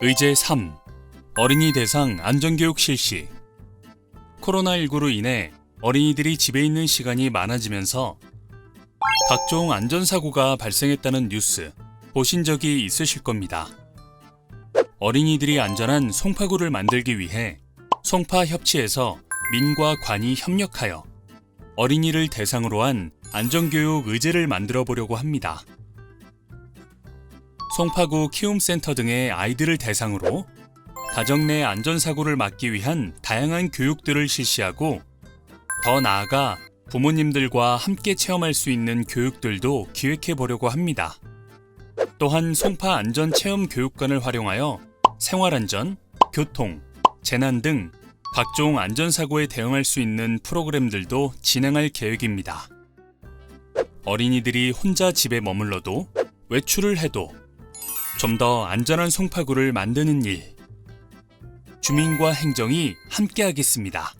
의제 3. 어린이 대상 안전교육 실시. 코로나19로 인해 어린이들이 집에 있는 시간이 많아지면서 각종 안전사고가 발생했다는 뉴스 보신 적이 있으실 겁니다. 어린이들이 안전한 송파구를 만들기 위해 송파협치에서 민과 관이 협력하여 어린이를 대상으로 한 안전교육 의제를 만들어 보려고 합니다. 송파구 키움센터 등의 아이들을 대상으로 가정 내 안전사고를 막기 위한 다양한 교육들을 실시하고 더 나아가 부모님들과 함께 체험할 수 있는 교육들도 기획해 보려고 합니다. 또한 송파 안전 체험 교육관을 활용하여 생활안전, 교통, 재난 등 각종 안전사고에 대응할 수 있는 프로그램들도 진행할 계획입니다. 어린이들이 혼자 집에 머물러도 외출을 해도 좀 더 안전한 송파구를 만드는 일. 주민과 행정이 함께하겠습니다.